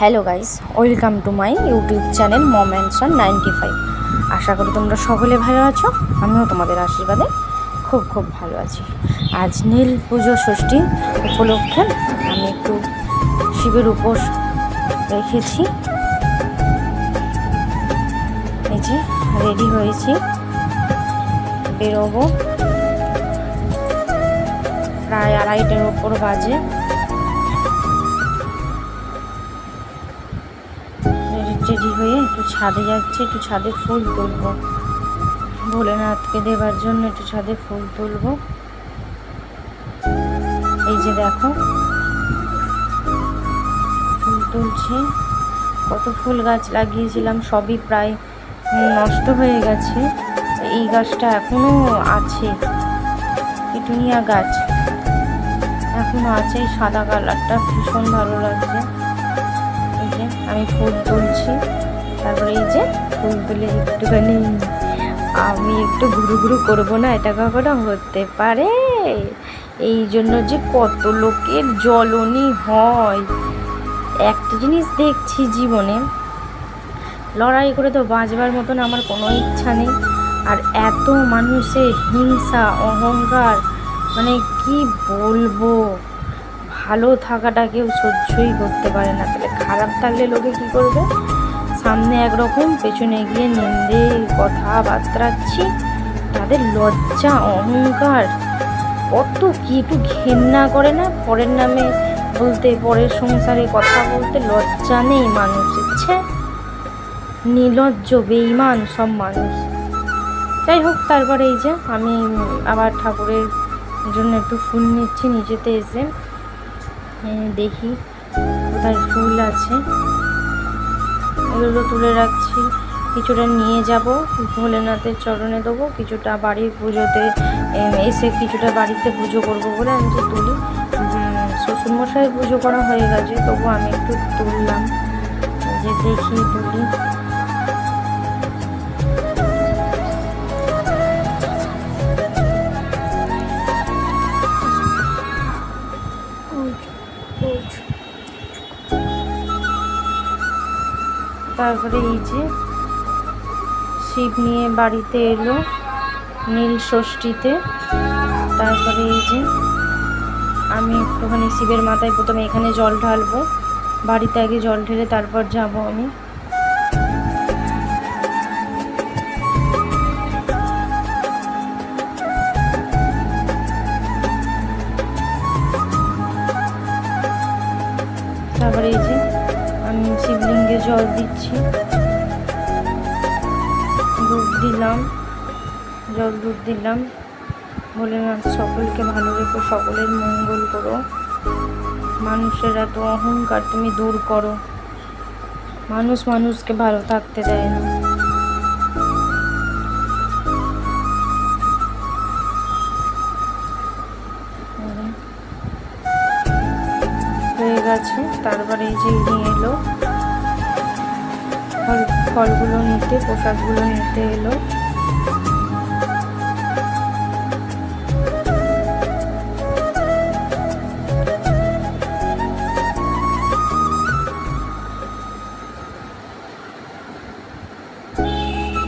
Hello guys, welcome to my YouTube channel mom and ninety five. আশা করি তোমরা সকলে ভালো আছো, আমিও তোমাদের আশীর্বাদে খুব খুব ভালো আছি। আজ নীল পুজো ষষ্ঠী উপলক্ষে আমি একটু শিবের উপোস রেখেছি। এই যে রেডি হয়েছি, বেরোবো। প্রায় আড়াইটের ওপর বাজে। রেডি হয়ে একটু ছাদে যাচ্ছে, একটু ছাদে ফুল তুলবো। ভোলেনাথকে দেবার জন্য একটু ছাদে ফুল তুলবো। এই যে দেখো, ফুল তুলছি। কত ফুল গাছ লাগিয়েছিলাম, সবই প্রায় নষ্ট হয়ে গেছে। এই গাছটা এখনও আছে, পিটুনিয়া গাছ। এখনও আছে, এই সাদা কালারটা ভীষণ ভালো লাগছে। আমি ফুল তুলছি। তারপরে এই যে ফুল তুলে একটুখানি আমি একটু ঘুরু ঘুরু করব না, এটা কখনো হতে পারে? এই জন্য যে কত লোকের জ্বলনি হয়। একটা জিনিস দেখছি জীবনে, লড়াই করে তো বাঁচবার মতন আমার কোনো ইচ্ছা নেই। আর এত মানুষের হিংসা, অহংকার মানে কি বলব? ভালো থাকাটা কেউ সহ্যই করতে পারে না। খারাপ থাকলে লোকে কি করবে? সামনে একরকম, পেছনে গিয়ে নিন্দে কথাবার্তাচ্ছি তাদের লজ্জা, অহংকার, কত কি একটু ঘেন্না করে না? পরের নামে বলতে, পরের সংসারে কথা বলতে লজ্জা নেই মানুষ ইচ্ছে নির্লজ্জ বেইমান সব মানুষ। যাই হোক, তারপরে এই যে আমি আবার ঠাকুরের জন্য একটু ফুল নিচ্ছি, নিজেতে এসে। দেখি। কোথায় ফুল আছে। এগুলো তুলে রাখছি। কিছুটা নিয়ে যাব। ভোলেনাথের চরণে দেবো। কিছুটা বাড়ির পুজোতে এসে কিছুটা বাড়িতে পুজো করব বলে আমি যে তুলি। শ্বশুরমশাই পুজো করা হয়ে গেছে, তবু আমি একটু তুললাম। যে দেখি তুলি। তারপরে এই যে শিব নিয়ে বাড়িতে এলো নীল ষষ্ঠীতে। তারপরে এই যে আমি একটুখানি শিবের মাথায় প্রথমে এখানে জল ঢালবো, বাড়িতে আগে জল ঢেলে তারপর যাব আমি। তারপরে এই যে আমি শিবলিঙ্গে জল দিচ্ছি। দুধ দিলাম, জল দুধ দিলাম। বলে না সকলকে ভালো রেখো, সকলের মঙ্গল করো। মানুষের এত অহংকার, তুমি দূর করো। মানুষ মানুষকে ভালো থাকতে দেয় না। গেছে তারপরে এই যে নিয়ে এলো। ফল, ফলগুলো নিতে প্রসাদগুলো নিতে এলো।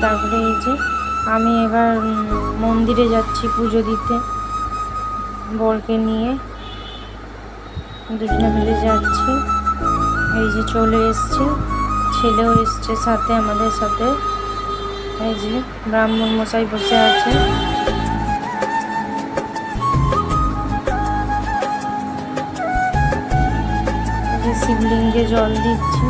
তারপরে এই যে আমি এবার মন্দিরে যাচ্ছি পুজো দিতে, বরকে নিয়ে। দুজনে মিলে যাচ্ছি। এই যে চলে এসছি, ছেলেও এসছে সাথে, আমাদের সাথে। এই যে ব্রাহ্মণ মশাই বসে আছে। শিবলিঙ্গে জল দিচ্ছি।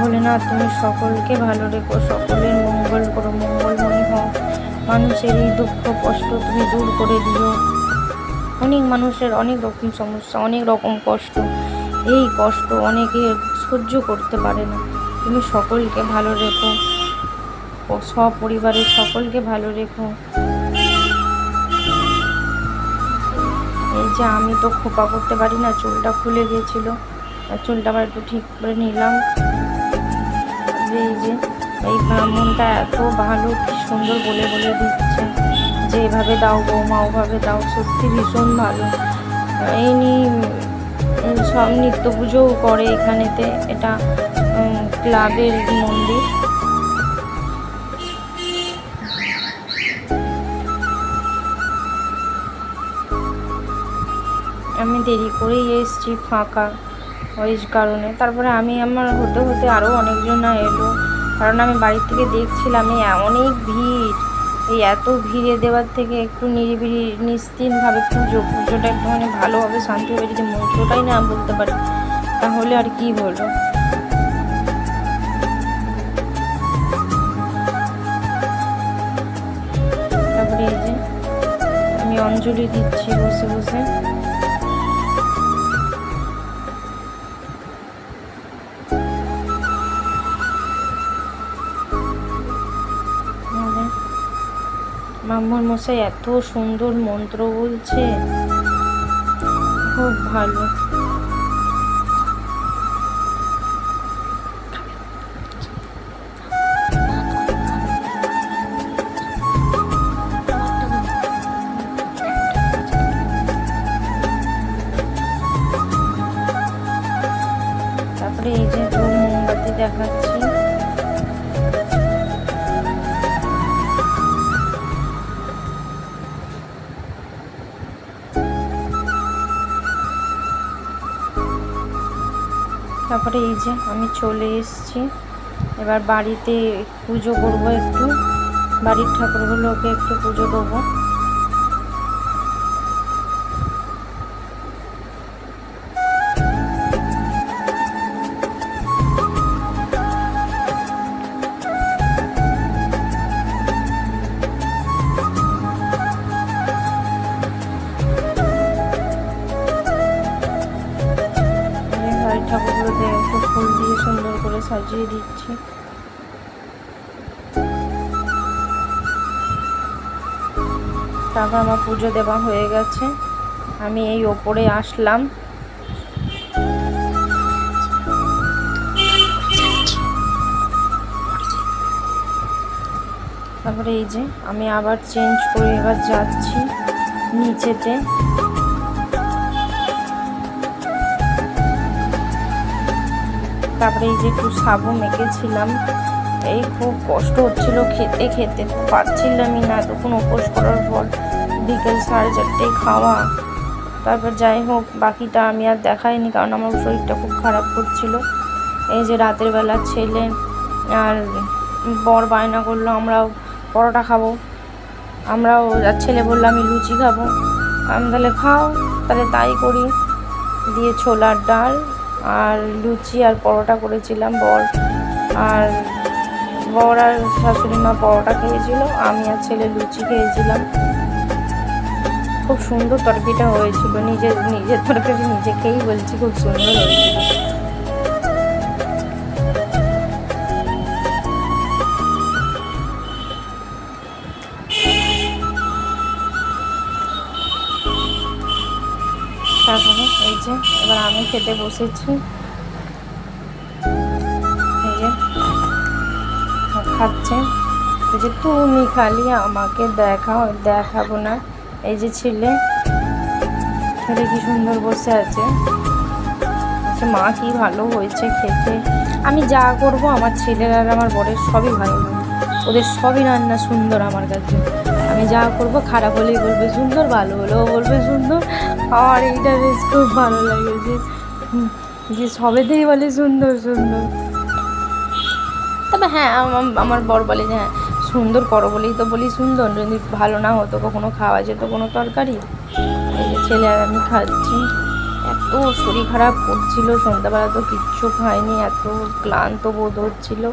বলে না তুমি সকলকে ভালো রেখো, সকলের মঙ্গল করো, মঙ্গলময় হও। মানুষের এই দুঃখ, কষ্ট তুমি দূর করে দিও। অনেক মানুষের অনেক রকম সমস্যা, অনেক রকম কষ্ট। এই কষ্ট অনেকে সহ্য করতে পারে না। তুমি সকলকে ভালো রেখো। সপরিবারের সকলকে ভালো রেখো। এই যে আমি তো খোপা করতে পারি না, চুলটা খুলে গিয়েছিল। চুলটা আবার একটু ঠিক করে নিলাম। এই যে, এই ব্রাহ্মণটা এত ভালো, কি সুন্দর বলে বলে দিচ্ছে। যে এভাবে দাও বৌমা, ওভাবে দাও, সত্যি ভীষণ ভালো। এই নিয়ে সব নিত্য পুজোও করে এখানেতে, এটা ক্লাবের মন্দির। আমি দেরি করেই এসেছি ফাঁকা, ওই কারণে। তারপরে আমি আমার হতে হতে আরও অনেকজন এলো, কারণ আমি বাড়ির থেকে দেখছিলাম অনেক ভিড়। এই এত ভিড়ে দেওয়ার থেকে একটু নিরিবিড়ি নিশ্চিন্তভাবে পুজো পুজোটা একটু মানে ভালোভাবে শান্তিভাবে যদি মন্ত্রটাই না বলতে পারি, তাহলে আর কি বলব? তারপরে এই যে, আমি অঞ্জলি দিচ্ছি বসে বসে। মাম্মর মশাই এত সুন্দর মন্ত্র বলছে। খুব ভালো। তারপরে এই যে মোমবাতি দেখাচ্ছি। তারপরে এই যে আমি চলে এসেছি। এবার বাড়িতে পুজো করব একটু। বাড়ির ঠাকুরগুলোকে একটু পুজো দেবো করে দিচ্ছি। তারপর আমার পুজো দেওয়া হয়ে গেছে। আমি এই ওপরে আসলাম। তারপরে এই যে আমি আবার চেঞ্জ করে এবার যাচ্ছি নিচেতে। তারপরে এই যে একটু সাবু মেখেছিলাম এই খুব কষ্ট হচ্ছিল খেতে খেতে পারছিলামই না, তখন উপোস করার পর বিকেল সাড়ে চারটে খাওয়া। তারপর যাই হোক, বাকিটা আমি আর দেখাইনি, কারণ আমার শরীরটা খুব খারাপ করছিল। এই যে রাতের বেলা ছেলে আর বর বায়না করল, আমরাও পরোটা খাব। আমরাও আর ছেলে বলল, আমি লুচি খাব। আমি তাহলে খাও, তাহলে তাই করি। দিয়ে ছোলার ডাল আর লুচি আর পরোটা করেছিলাম বর। আর বর আর শাশুড়ি মা পরোটা খেয়েছিল, আমি আর ছেলে লুচি খেয়েছিলাম। খুব সুন্দর তরকারিটা হয়েছিল নিজের নিজের তরকারি নিজে খেয়েই বলছি, খুব সুন্দর হয়েছিল। তারপরে এই যে এবার আমি খেতে বসেছি। এই যে খাচ্ছে। এই যে তুমি খালি আমাকে দেখাও দেখাবো না। এই যে ছেলে ছেলে কি সুন্দর বসে আছে। মা, কি ভালো হয়েছে খেতে। আমি যা করব আমার ছেলের আর আমার বরের সবই ভালো ওদের সবই রান্না সুন্দর আমার কাছে। আমি যা করব খারাপ হলেই বলবে, সুন্দর, ভালো হলেও বলবে সুন্দর। আর এইটা বেশ খুব ভালো লাগে যে যে সবেতেই বলে সুন্দর সুন্দর। তবে হ্যাঁ আম- আমার বর বলে যে হ্যাঁ সুন্দর করো বলেই তো বলি সুন্দর, যদি ভালো না হতো কখনো খাওয়া যেত কোনো তরকারি। ছেলে আর আমি খাচ্ছি। এত শরীর খারাপ করছিল, সন্ধ্যাবেলা তো কিচ্ছু খাইনি, এত ক্লান্ত বোধ হচ্ছিল।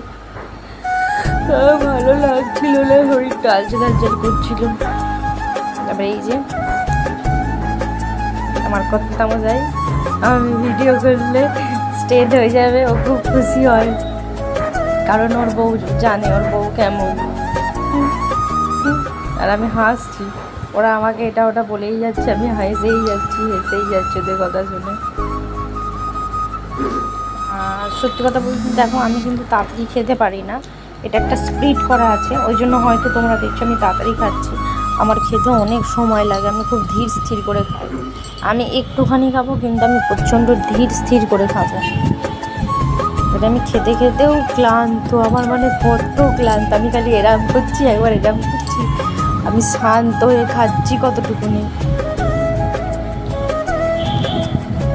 ভালো লাগছিল না শরীরটা আলচে আলচের করছিল তারপরে এই যে, আমার কথা মজাই আমি ভিডিও করলে স্টেট হয়ে যাবে, ও খুব খুশি হয়। কারণ ওর বউ জানে, ওর বউ কেমন। আর আমি হাসছি। ওরা আমাকে এটা ওটা বলেই যাচ্ছে, আমি হেসেই যাচ্ছি হেসেই যাচ্ছি ওদের কথা শুনে। আর সত্যি কথা বলতে দেখো, আমি কিন্তু তাড়াতাড়ি খেতে পারি না। এটা একটা স্প্রিট করা আছে, ওই জন্য হয়তো তোমরা দেখছ আমি তাড়াতাড়ি খাচ্ছি। আমার খেতে অনেক সময় লাগে, আমি খুব ধীর স্থির করে খাই। আমি একটুখানি খাব, কিন্তু আমি প্রচণ্ড ধীর স্থির করে খাব। এটা আমি খেতে খেতেও ক্লান্ত, আমার মানে কত ক্লান্ত, আমি খালি এরাম করছি, একবার এরাম করছি। আমি শান্ত হয়ে খাচ্ছি কতটুকুনি।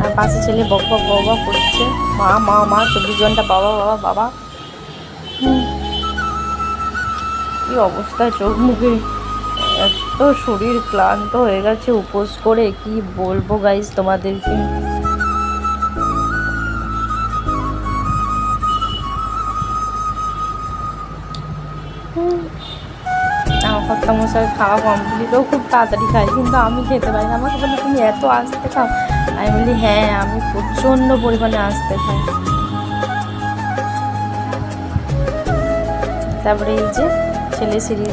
আর পাশে ছেলে বক বক বক করছে, মা মা মা, চব্বিশ ঘণ্টা বাবা বাবা বাবা। হুম। কি অবস্থা? চোখ মুখে এত শরীর ক্লান্ত হয়ে গেছে, উপোস করে কি বলব গাইজ তোমাদেরকে? কর্তা মশাই খাওয়া কমপ্লিট ও খুব তাড়াতাড়ি খায় কিন্তু আমি খেতে পারি না। আমাকে বলে তুমি এত আসতে খাও, আমি বলি হ্যাঁ আমি প্রচণ্ড পরিমাণে আসতে খাই। তারপরে এই যে ছেলে সিঁড়ি